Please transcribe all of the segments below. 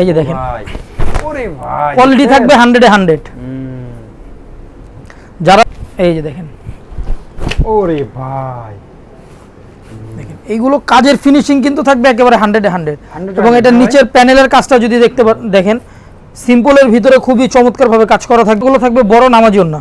এই যে দেখেন। কোয়ালিটি থাকবে হান্ড্রেডে হান্ড্রেড যারা এই যে দেখেন। ওরে ভাই। দেখেন এইগুলো কাজের ফিনিশিং কিন্তু থাকবে একেবারে হান্ড্রেডে হান্ড্রেড এবং এটা নিচের প্যানেলের কাজটা যদি দেখতে দেখেন সিম্পলের ভিতরে খুবই চমৎকার ভাবে কাজ করা থাকবে। এগুলো থাকবে বড় নামাজিও না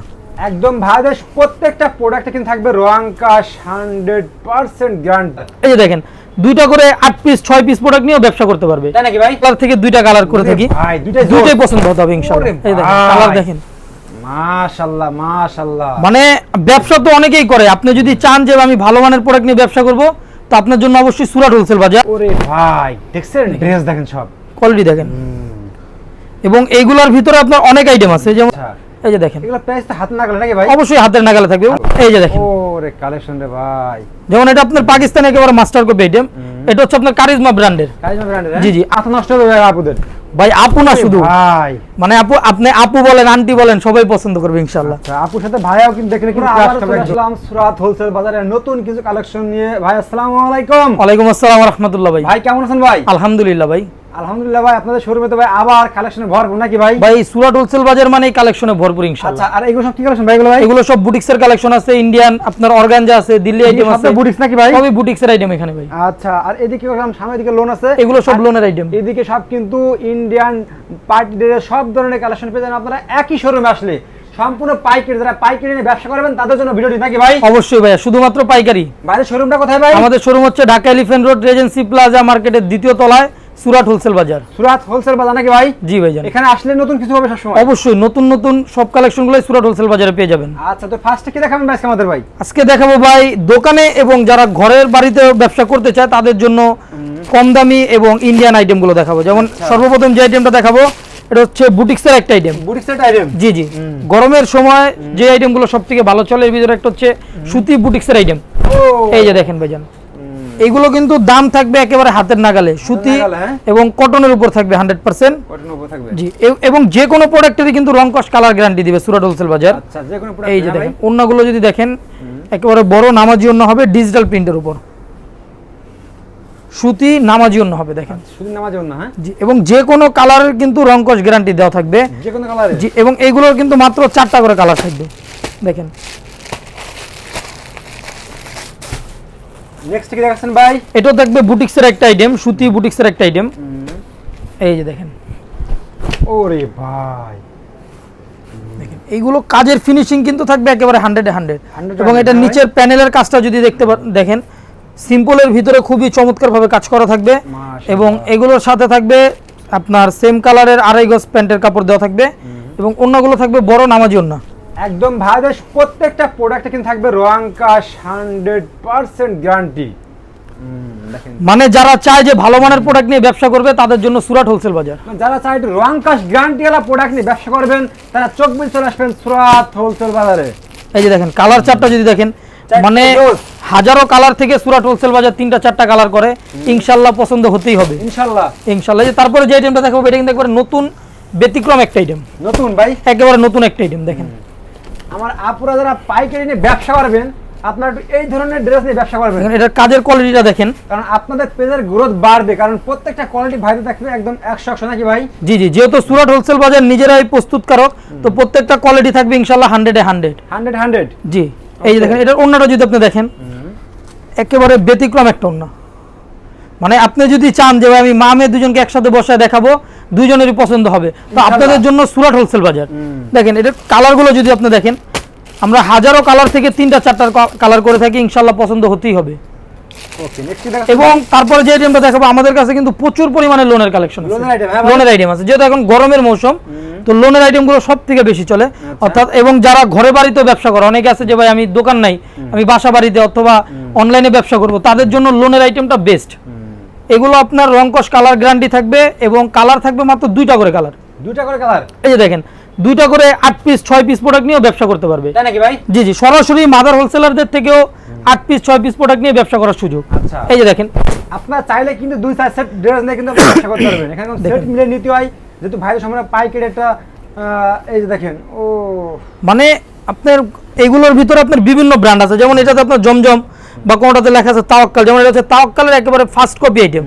একদম ভাইদের প্রত্যেকটা প্রোডাক্টে কিন্তু থাকবে রং কাশ হান্ড্রেড পার্সেন্ট গ্যারান্টি এই যে দেখেন দুইটা করে আট পিস ছয় পিস প্রোডাক্ট নিয়েও ব্যবসা করতে পারবে। তাই নাকি ভাই? কালার থেকে দুইটা কালার করে থাকি। দুইটাই পছন্দ হতে হবে ইনশাআল্লাহ। এই দেখেন কালার দেখেন। মানে ব্যবসা তো অনেকেই করে। আপনি যদি চান যে আমি ভালো মানের প্রোডাক্ট নিয়ে ব্যবসা করব তো আপনার জন্য অবশ্যই সুরাট হোলসেল বাজার। ওরে ভাই দেখছেন? ড্রেস দেখেন সব। কোয়ালিটি দেখেন। এবং এইগুলোর ভিতরে আপনার অনেক আইটেম আছে যেমন আচ্ছা। এই যে দেখেন। এগুলো প্রাইস তো হাত না গেল নাকি ভাই? অবশ্যই হাতের নাগালে থাকবে। এই যে দেখেন। ওরে কালেকশন রে ভাই। যেমন এটা আপনার পাকিস্তানি একেবারে মাস্টার কপি আইটেম এটা হচ্ছে আপনার কারিজমা ব্র্যান্ডের কারিজমা ব্র্যান্ডের জি, জি। হাত নষ্ট হবে ভাই আপুদের। ভাই আপু না শুধু। ভাই। মানে আপু আপনি আপু বলেন আন্টি বলেন সবাই পছন্দ করবে ইনশাআল্লাহ। আচ্ছা আপুর সাথে ভাইয়াও কিন্তু দেখলে কিন্তু চলে সুরাত হোলসেল বাজারে নতুন কিছু কালেকশন নিয়ে। ভাই আসসালামু আলাইকুম। ওয়ালাইকুম আসসালাম রহমতুল্লাহ ভাই। ভাই কেমন আছেন ভাই? আলহামদুলিল্লাহ ভাই। আলহামদুলিল্লাহ ভাই আপনাদের শোরুমে তো ভাই আবার কালেকশনে ভরপুর নাকি ভাই? ভাই সুরাট হোলসেল বাজার মানে কালেকশনে ভরপুর আচ্ছা আর এগুলো সব কি কালেকশন ভাই এগুলো ভাই? এগুলো সব বুটিক্সের কালেকশন আছে ইন্ডিয়ান আপনার অর্গানজা আছে দিল্লি আইটেম আছে। বুটিক্স নাকি ভাই? সবই বুটিক্সের আইটেম এখানে ভাই। আচ্ছা আর এদিকে দেখলাম সামনের দিকে লোন আছে। এগুলো সব লোনের আইটেম এদিকে সব কিন্তু ইন্ডিয়ান পার্টি সব ধরনের কালেকশন পেয়ে যাবেন আপনারা। একই শোরুমে আসলে সম্পূর্ণ পাইকারি যারা পাইকারি নিয়ে ব্যবসা করবেন তাদের জন্য ভিডিওটি নাকি ভাই? অবশ্যই ভাইয়া শুধুমাত্র পাইকারি। বাইরের শোরুমটা কোথায় ভাই? আমাদের শোরুম হচ্ছে Dhaka Elephant Road Regency Plaza মার্কেটের দ্বিতীয় তলায়। সুরাট হোলসেল বাজার। সুরাত হোলসেল বাজার নাকি ভাই? জি ভাইজান। এখানে আসলে নতুন কিছু হবে সবসময়? অবশ্যই নতুন নতুন সব কালেকশনগুলো সুরাট হোলসেল বাজারে পেয়ে যাবেন। আচ্ছা তো ফার্স্টে কি দেখাবেন ভাই আমাদের ভাই? আজকে দেখাবো ভাই দোকানে এবং যারা ঘরের বাড়িতে ব্যবসা করতে চায় তাদের জন্য কম দামি এবং ইন্ডিয়ান আইটেমগুলো দেখাবো। যেমন আচ্ছা। সর্বপ্রথম যে আইটেমটা দেখাবো এটা হচ্ছে বুটিক্সের একটা আইটেম বুটিক সেট আইটেম জি জি। গরমের সময় যে আইটেমগুলো সব থেকে ভালো চলে এর ভিতরে একটা হচ্ছে সুতি বুটিক্সের আইটেম ও। এই যে দেখেন ভাইজান। এইগুলো কিন্তু দাম থাকবে একেবারে হাতের নাগালে। সুতি হ্যাঁ? এবং কটনের উপর থাকবে হান্ড্রেড পার্সেন্ট থাকবে। জি এবং যে কোনো প্রোডাক্টেরই কিন্তু রং কস কালার গ্যারান্টি দিবে সুরাট হোলসেল বাজার। আচ্ছা এই যে দেখেন অন্যগুলো যদি দেখেন একেবারে বড় নামাজি অন্য হবে ডিজিটাল প্রিন্টের উপর। সুতি নামাজি অন্য হবে দেখেন। নামাজ না হ্যাঁ? জি এবং যে কোনো কালারের কিন্তু রং কস গ্যারান্টি দেওয়া থাকবে। যে কোনো কালারে জি এবং এইগুলোর কিন্তু মাত্র চারটা করে কালার থাকবে দেখেন। নেক্সট কি দেখাচ্ছেন ভাই? এটাও থাকবে বুটিক্সের একটা আইটেম সুতি বুটিক্সের একটা আইটেম এই যে দেখেন। ওরে ভাই। দেখেন এইগুলো কাজের ফিনিশিং কিন্তু থাকবে একেবারে হান্ড্রেডে হান্ড্রেড এবং এটা। নিচের প্যানেলের কাজটা যদি দেখতে দেখেন সিম্পলের ভিতরে খুবই চমৎকার ভাবে কাজ করা থাকবে। এবং এগুলোর সাথে থাকবে আপনার সেম কালারের আড়াই গজ প্যান্টের কাপড় দেওয়া থাকবে। এবং অন্যগুলো থাকবে বড় নামাজি অন্য একদম ভাইদের প্রত্যেকটা প্রোডাক্টে কিন্তু থাকবে রং কাশ হান্ড্রেড পার্সেন্ট গ্যারান্টি মানে যারা চায় যে ভালো মানের প্রোডাক্ট নিয়ে ব্যবসা করবে তাদের জন্য সুরাট হোলসেল বাজার। যারা চাই একটু রং কাশ গ্যারান্টি ওয়ালা প্রোডাক্ট নিয়ে ব্যবসা করবেন তারা চোখ বিল চলে আসবেন সুরাত হোলসেল বাজারে। এই যে দেখেন কালার চারটা যদি দেখেন মানে হাজারো কালার থেকে সুরাট হোলসেল বাজার তিনটা চারটা কালার করে ইনশাল্লাহ পছন্দ হতেই হবে। ইনশাল্লাহ। ইনশাল্লাহ যে তারপরে যে আইটেমটা দেখাবো এটা কিন্তু একবারে নতুন ব্যতিক্রম একটা আইটেম নতুন ভাই। একেবারে নতুন একটা আইটেম দেখেন। আমার আপুরা যারা পাইকারি নিয়ে ব্যবসা করবেন আপনার একটু এই ধরনের ড্রেস নিয়ে ব্যবসা করবেন। এটার কাজের কোয়ালিটিটা দেখেন। কারণ আপনাদের পেজের গ্রোথ বাড়বে কারণ প্রত্যেকটা কোয়ালিটি ভাইতে থাকবে একদম একশো একশো নাকি ভাই? জি জি যেহেতু সুরাট হোলসেল বাজার নিজেরাই প্রস্তুত প্রস্তুতকারক তো প্রত্যেকটা কোয়ালিটি থাকবে ইনশাল্লাহ হান্ড্রেডে হান্ড্রেড হান্ড্রেড হান্ড্রেড জি এই যে দেখেন এটার অন্যটা যদি আপনি দেখেন একেবারে ব্যতিক্রম একটা অন্য মানে আপনি যদি চান যে ভাই আমি মা মেয়ে দুজনকে একসাথে বসায় দেখাবো দুজনেরই পছন্দ হবে। তো আপনাদের জন্য সুরাট হোলসেল বাজার। দেখেন এটার কালারগুলো যদি আপনি দেখেন আমরা হাজারো কালার থেকে তিনটা চারটা কালার করে থাকি ইনশাল্লাহ পছন্দ হতেই হবে। এবং তারপরে যে আইটেমটা দেখাবো আমাদের কাছে কিন্তু প্রচুর পরিমাণে লোনের কালেকশন? লোনের আইটেম আছে যেহেতু এখন গরমের মৌসুম তো লোনের আইটেমগুলো সব থেকে বেশি চলে। আচ্ছা। অর্থাৎ এবং যারা ঘরে বাড়িতেও ব্যবসা করে অনেকে আছে যে ভাই আমি দোকান নাই আমি বাসা বাড়িতে অথবা অনলাইনে ব্যবসা করব তাদের জন্য লোনের আইটেমটা বেস্ট এগুলো আপনার রংকশ কালার গ্যারান্টি থাকবে এবং কালার থাকবে মাত্র দুইটা করে কালার দুইটা করে কালার এই যে দেখেন দুইটা করে আট পিস ছয় পিস প্রোডাক্ট নিয়েও ব্যবসা করতে পারবে। তাই নাকি ভাই? জি জি সরাসরি মাদার হোলসেলারদের থেকেও আট পিস ছয় পিস প্রোডাক্ট নিয়ে ব্যবসা করার সুযোগ। আচ্ছা। এই যে দেখেন। আপনার চাইলে কিন্তু দুই চার সেট ড্রেস নিয়ে কিন্তু ব্যবসা করতে পারবেন। এখানে সেট মিলে নিতে হয় যেহেতু ভাইদের সামনে পাইকারি একটা এই যে দেখেন ও। মানে আপনার এগুলোর ভিতরে আপনার বিভিন্ন ব্র্যান্ড আছে। যেমন এটাতে আপনার জমজম বা কোনটাতে লেখা আছে তাওয়াক্কাল যেমন এটা হচ্ছে তাওয়াক্কালের একেবারে ফার্স্ট কপি আইটেম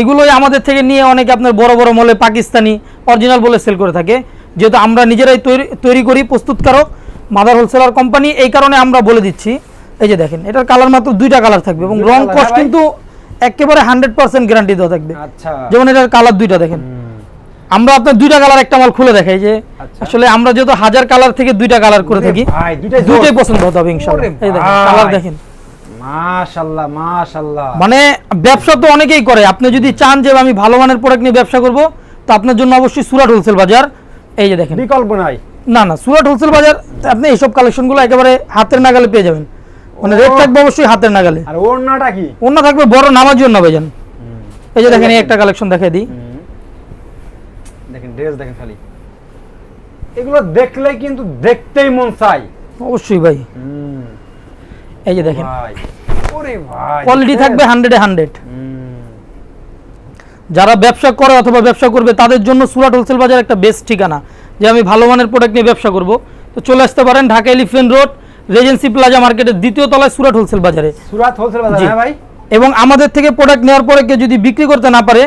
এগুলোই আমাদের থেকে নিয়ে অনেকে আপনার বড় বড় মলে পাকিস্তানি অরিজিনাল বলে সেল করে থাকে। যেহেতু আমরা নিজেরাই তৈরি তৈরি করি প্রস্তুতকারক মাদার হোলসেলার কোম্পানি এই কারণে আমরা বলে দিচ্ছি। এই যে দেখেন এটার কালার মাত্র দুইটা কালার থাকবে এবং রং কস্ট হ্যাঁ কিন্তু একেবারে হান্ড্রেড পার্সেন্ট গ্যারান্টি দেওয়া থাকবে। আচ্ছা। যেমন এটার কালার দুইটা দেখেন। আমরা আপনার দুইটা কালার একটা মাল খুলে দেখাই যে আচ্ছা। আসলে আমরা যেহেতু হাজার কালার থেকে দুইটা কালার করে থাকি দুইটাই পছন্দ হতে হবে ইনশাআল্লাহ। এই দেখেন কালার দেখেন। মাশাআল্লাহ মাশাআল্লাহ। মানে ব্যবসা তো অনেকেই করে। আপনি যদি চান যে আমি ভালো মানের প্রোডাক্ট নিয়ে ব্যবসা করব তো আপনার জন্য অবশ্যই সুরাট হোলসেল বাজার। এই যে দেখেন। বিকল্প নাই। না না সুরাট হোলসেল বাজার আপনি এইসব কালেকশনগুলো একেবারে হাতের নাগালে পেয়ে যাবেন। মানে রেট থাকবে অবশ্যই হাতের নাগালে। আর ওড়নাটা কি? অন্য থাকবে বড় নামাজি অন্য ভাইজান। এই যে দেখেন এই একটা কালেকশন দেখাই দিই। দেখেন ড্রেস দেখেন খালি। এগুলো দেখলে কিন্তু দেখতেই মন চাই অবশ্যই ভাই। এই যে দেখেন। কোয়ালিটি দেখেন? থাকবে হান্ড্রেডে হান্ড্রেড যারা ব্যবসা করে অথবা ব্যবসা করবে তাদের জন্য সুরাট হোলসেল বাজার একটা বেস্ট ঠিকানা যে আমি ভালো মানের প্রোডাক্ট নিয়ে ব্যবসা করব। তো চলে আসতে পারেন Dhaka Elephant Road Regency Plaza মার্কেটের দ্বিতীয় তলায় সুরাট হোলসেল বাজারে। সুরাত হোলসেল বাজার হ্যাঁ ভাই। এবং আমাদের থেকে প্রোডাক্ট নেওয়ার পরে কেউ যদি বিক্রি করতে না পারে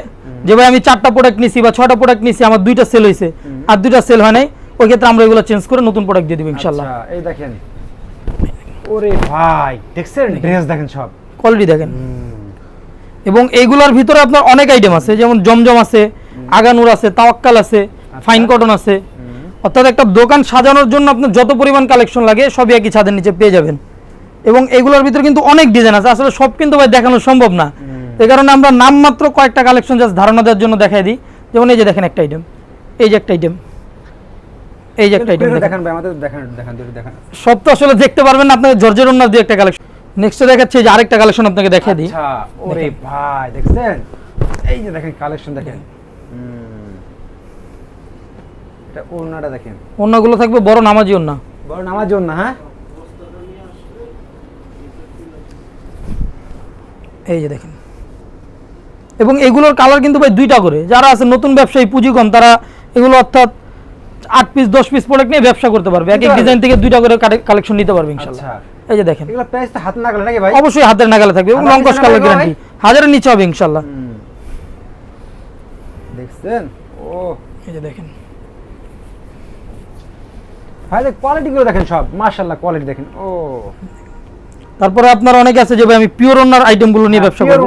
যে ভাই আমি চারটা প্রোডাক্ট নিছি বা ছটা প্রোডাক্ট নিছি আমার দুইটা সেল হয়েছে আর দুইটা সেল হয় নাই ওই ক্ষেত্রে আমরা এগুলো চেঞ্জ করে নতুন প্রোডাক্ট দিয়ে দিব ইনশাল্লাহ আচ্ছা, এই দেখেন। ওরে ভাই দেখছেন ড্রেস দেখেন সব। কোয়ালিটি দেখেন। এবং এইগুলোর ভিতরে আপনার অনেক আইটেম আছে যেমন জমজম আছে আগানুর আছে তাওয়াক্কাল আছে ফাইন কটন আছে। অর্থাৎ একটা দোকান সাজানোর জন্য আপনার যত পরিমাণ কালেকশন লাগে সবই একই ছাদের নিচে পেয়ে যাবেন। এবং এগুলোর ভিতরে কিন্তু অনেক ডিজাইন আছে। আসলে সব কিন্তু ভাই দেখানো সম্ভব না। এই কারণে আমরা নামমাত্র কয়েকটা কালেকশন জাস্ট ধারণা দেওয়ার জন্য দেখাই দিই। যেমন এই যে দেখেন একটা আইটেম এই যে একটা আইটেম এই যে একটা আইটেম দেখেন। ভাই আমাদের দেখান দেখান দুটো দেখান। সব তো আসলে দেখতে পারবেন না আপনাকে জর্জের ওনার দিয়ে একটা কালেকশন নেক্সটে দেখাচ্ছি যে আরেকটা কালেকশন আপনাকে দেখিয়ে দিই। আচ্ছা ওরে ভাই দেখছেন? এই যে দেখেন কালেকশন দেখেন। এটা ওড়নাটা দেখেন। থাকবে বড় নামাজি ওন্না বড় নামার জন্য হ্যাঁ? এই যে দেখেন। এবং এগুলোর কালার কিন্তু ভাই দুইটা করে। যারা আছে নতুন ব্যবসায়ী পুঁজি কম তারা এগুলো অর্থাৎ আট পিস দশ পিস প্রোডাক্ট নিয়ে ব্যবসা করতে পারবে। এক এক ডিজাইন থেকে দুইটা করে কালেকশন নিতে পারবে ইনশাল্লাহ আচ্ছা। এই যে দেখেন। এগুলো প্রাইস তো হাত না নাকি ভাই? অবশ্যই হাতের নাগালে থাকবে। এবং কালার গ্যারান্টি হাজারের নিচে হবে ইনশাল্লাহ দেখছেন? ও। এই যে দেখেন। ভাই কোয়ালিটি গুলো দেখেন সব। মাশাআল্লাহ কোয়ালিটি দেখেন। ও। তারপরে আপনার অনেক আছে যে ভাই আমি পিওর ওনার আইটেমগুলো নিয়ে হ্যাঁ, ব্যবসা করব।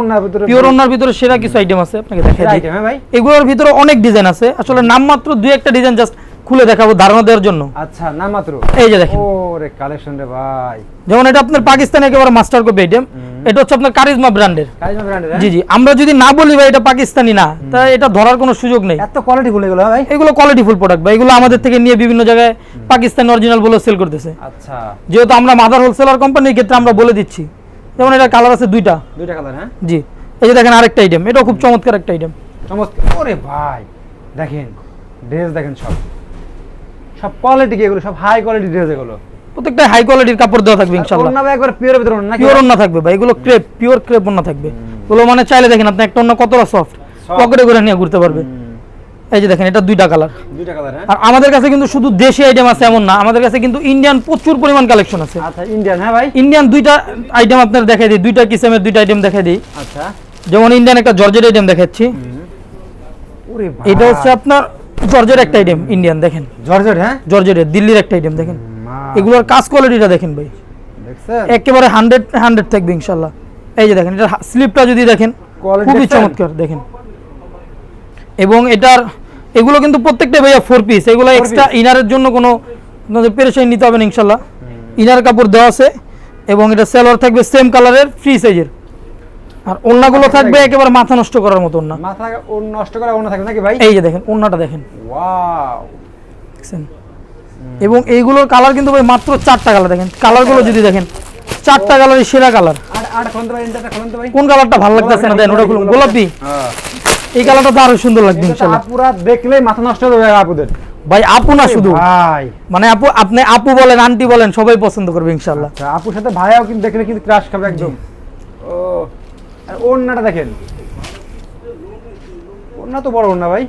পিওর ওনার ভিতরে সেরা কিছু আইটেম আছে আপনাকে দেখাই দিই। হ্যাঁ ভাই। এগুলোর ভিতরে অনেক ডিজাইন আছে। আসলে নামমাত্র দুই একটা ডিজাইন জাস্ট খুলে দেখাবো ধারণা দেওয়ার জন্য। আচ্ছা না মাত্র? এই যে দেখেন। ও রে কালেকশন রে ভাই। যেমন এটা আপনার পাকিস্তানি একেবারে মাস্টার কপি আইটেম এটা হচ্ছে আপনার কারিজমা ব্র্যান্ডের কারিজমা ব্র্যান্ডের জি জি। আমরা যদি না বলি ভাই এটা পাকিস্তানি না তা এটা ধরার কোনো সুযোগ নেই। এত কোয়ালিটি ফুল এগুলো ভাই? এগুলো কোয়ালিটিফুল প্রোডাক্ট ভাই। এগুলো আমাদের থেকে নিয়ে বিভিন্ন জায়গায় পাকিস্তানি অরিজিনাল বলে সেল করতেছে। আচ্ছা। যেহেতু আমরা মাদার হোলসেলার কোম্পানির ক্ষেত্রে আমরা বলে দিচ্ছি। যেমন এটা কালার আছে দুইটা। দুইটা কালার হ্যাঁ? জি। এই যে দেখেন আরেকটা আইটেম এটাও খুব চমৎকার একটা আইটেম চমৎকার। ওরে ভাই দেখেন ড্রেস দেখেন সব। সব কোয়ালিটি কি এগুলো? সব হাই কোয়ালিটি ড্রেস এগুলো? প্রত্যেকটা হাই কোয়ালিটির কাপড় দেওয়া থাকবে ইনশাল্লাহ ওড়না একবার পিওর ভিতরে ওড়না পিওর ওন্না থাকবে ভাই এগুলো ক্রেপ পিওর ক্রেপ ওন্না থাকবে। এগুলো মানে চাইলে দেখেন আপনি একটা ওন্না কতটা সফট পকেটে করে নিয়ে ঘুরতে পারবে। এই যে দেখেন এটা দুইটা কালার দুইটা কালার হ্যাঁ? আর আমাদের কাছে কিন্তু শুধু দেশি আইটেম আছে এমন না আমাদের কাছে কিন্তু ইন্ডিয়ান প্রচুর পরিমাণ কালেকশন আছে। আচ্ছা ইন্ডিয়ান হ্যাঁ ভাই? ইন্ডিয়ান দুইটা আইটেম আপনার দেখাই দিই দুইটা কিসেমের দুইটা আইটেম দেখাই দিই। আচ্ছা। যেমন ইন্ডিয়ান একটা জর্জের আইটেম দেখাচ্ছি। এটা হচ্ছে আপনার জর্জের একটা আইটেম ইন্ডিয়ান দেখেন। জর্জেট হ্যাঁ? জর্জের দিল্লির একটা আইটেম দেখেন। এগুলোর কাজ কোয়ালিটিটা দেখেন ভাই। দেখছেন? একেবারে হান্ড্রেড হান্ড্রেড থাকবে ইনশাল্লাহ এই যে দেখেন এটার স্লিপটা যদি দেখেন খুবই চমৎকার দেখেন। এবং এটার এগুলো কিন্তু প্রত্যেকটা ভাইয়া ফোর পিস এগুলো এক্সট্রা? ইনারের জন্য কোনো আপনাদের পেরেশানি নিতে হবে না ইনশাল্লাহ ইনার কাপড় দেওয়া আছে এবং এটা সেলোয়ার থাকবে সেম কালারের ফ্রি সাইজের আর ওড়নাগুলো মাথা থাকবে একেবারে মাথা নষ্ট করার মতো ওড়না মাথা ও নষ্ট করা ওড়না থাকে নাকি ভাই? এই যে দেখেন ওড়নাটা দেখেন। ওয়াও। দেখছেন? এবং এইগুলোর কালার কিন্তু ভাই মাত্র চারটা কালার দেখেন। কালারগুলো যদি দেখেন চারটা কালারই সেরা কালার। আর আর কোন কালারটা ভালো লাগতেছে না? দেন ওটা খুলুন। গোলাপি হ্যাঁ এই কালারটা তো আরও সুন্দর লাগবে তো আপুরা দেখলেই মাথা নষ্ট হয়ে যাবে আপুদের। ভাই আপু না শুধু। ভাই। মানে আপু আপনি আপু বলেন আন্টি বলেন সবাই পছন্দ করবে ইনশাল্লাহ। আচ্ছা আপুর সাথে ভাইয়াও কিন্তু দেখলে কিন্তু ক্রাশ খাবে একদম। ও। আর ওড়নাটা দেখেন। ওড়না তো বড় ওড়না ভাই।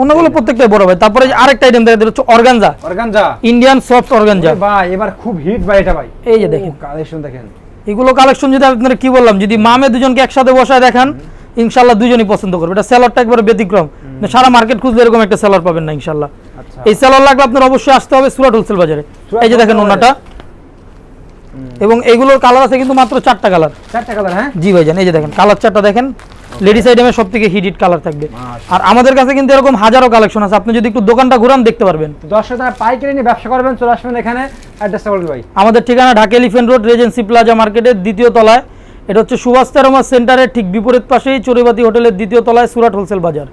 অন্যগুলো প্রত্যেকটাই বড় ভাই। তারপরে আরেকটা আইটেম দেখা হচ্ছে organza. Organza. Indian soft organza ভাই এবার খুব হিট ভাই এটা ভাই। এই যে দেখেন। কালেকশন দেখেন। এগুলো কালেকশন যদি আপনারা কি বললাম যদি মামে দুজনকে একসাথে বসায় দেখান ইনশাল্লাহ দুজনই পছন্দ করবে। এটা সেলারটা একবারে ব্যতিক্রম। সারা মার্কেট খুঁজলে এরকম একটা সেলার পাবেন না ইনশাল্লাহ। আচ্ছা। এই সেলার লাগলে আপনার অবশ্যই আসতে হবে সুরাট হোলসেল বাজারে। এই যে দেখেন ওনাটা এবং এগুলোর কালার আছে কিন্তু মাত্র চারটা কালার চারটা কালার হ্যাঁ? জি ভাইজান এই যে দেখেন কালার চারটা দেখেন লেডিস আইটেমের সব থেকে হিট কালার থাকবে। আর আমাদের কাছে কিন্তু এরকম হাজারো কালেকশন আছে আপনি যদি একটু দোকানটা ঘুরান দেখতে পারবেন। দর্শক যারা পাইকারি নিয়ে ব্যবসা করবেন চলে আসবেন এখানে অ্যাড্রেসটা বলবেন ভাই। আমাদের ঠিকানা Dhaka Elephant Road Regency Plaza মার্কেটের দ্বিতীয় তলায়। এটা হচ্ছে সুভাষ তেরোমা সেন্টারের ঠিক বিপরীত পাশেই চড়িবাতি হোটেলের দ্বিতীয় তলায় সুরাট হোলসেল বাজার।